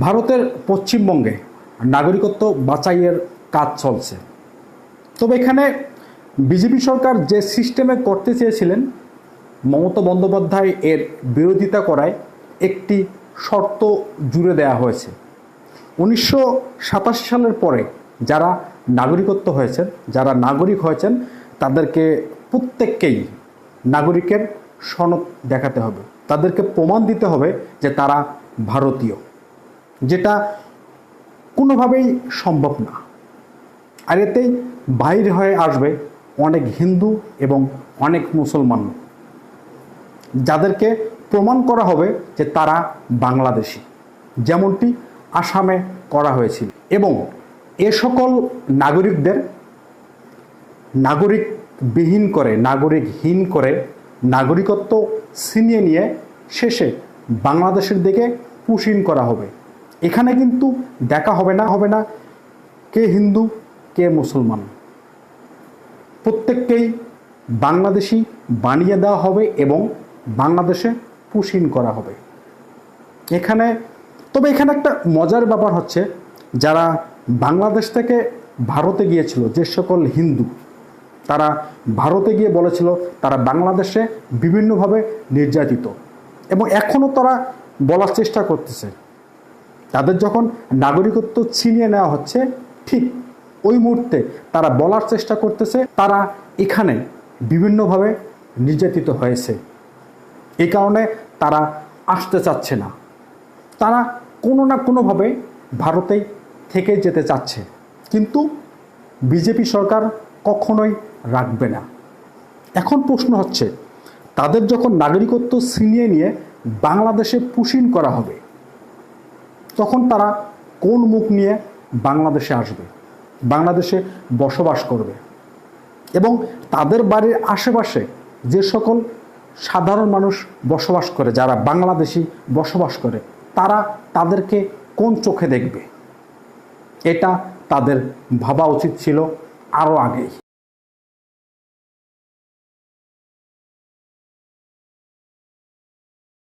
ভারতের পশ্চিমবঙ্গে নাগরিকত্ব বাছাইয়ের কাজ চলছে। তবে এখানে বিজেপি সরকার যে সিস্টেমে করতে চেয়েছিলেন, মমতা বন্দ্যোপাধ্যায় এর বিরোধিতা করায় একটি শর্ত জুড়ে দেওয়া হয়েছে। উনিশশো সাতাশি সালের পরে যারা নাগরিকত্ব হয়েছেন, যারা নাগরিক হয়েছেন, তাদেরকে প্রত্যেককেই নাগরিকের সনদ দেখাতে হবে। তাদেরকে প্রমাণ দিতে হবে যে তারা ভারতীয়। যেটা কোনোভাবেই সম্ভব না। আর এতেই বাইরে হয়ে আসবে অনেক হিন্দু এবং অনেক মুসলমান। যাদেরকে প্রমাণ করা হবে যে তারা বাংলাদেশি, যেমনটি আসামে করা হয়েছিল। এবং এ সকল নাগরিকদের নাগরিকবিহীন করে, নাগরিকহীন করে, নাগরিকত্ব ছিনিয়ে নিয়ে শেষে বাংলাদেশের দিকে পুশিন করা হবে। এখানে কিন্তু দেখা হবে না হবে না। কে হিন্দু, কে মুসলমান। প্রত্যেককেই বাংলাদেশি বানিয়ে দেওয়া হবে এবং বাংলাদেশে পুশিন করা হবে। এখানে, তবে এখানে একটা মজার ব্যাপার হচ্ছে, যারা বাংলাদেশ থেকে ভারতে গিয়েছিল, যে সকল হিন্দু, তারা ভারতে গিয়ে বলেছিল, তারা বাংলাদেশে বিভিন্নভাবে নির্যাতিত। এবং এখনও তারা বলার চেষ্টা করতেছে। তাদের যখন নাগরিকত্ব ছিনিয়ে নেওয়া হচ্ছে, ঠিক ওই মুহূর্তে তারা বলার চেষ্টা করতেছে, তারা এখানে বিভিন্নভাবে নির্যাতিত হয়েছে। এই কারণে তারা আসতে চাচ্ছে না। তারা কোনো না কোনোভাবে ভারতেই থেকে যেতে চাচ্ছে। কিন্তু বিজেপি সরকার কখনোই রাখবে না। এখন প্রশ্ন হচ্ছে, তাদের যখন নাগরিকত্ব ছিনিয়ে নিয়ে বাংলাদেশে পুশিন করা হবে তখন তারা কোন মুখ নিয়ে বাংলাদেশে আসবে? বাংলাদেশে বসবাস করবে। এবং তাদের বাড়ির আশেপাশে যে সকল সাধারণ মানুষ বসবাস করে, যারা বাংলাদেশি বসবাস করে, তারা তাদেরকে কোন চোখে দেখবে? এটা তাদের ভাবা উচিত ছিল আরও আগেই।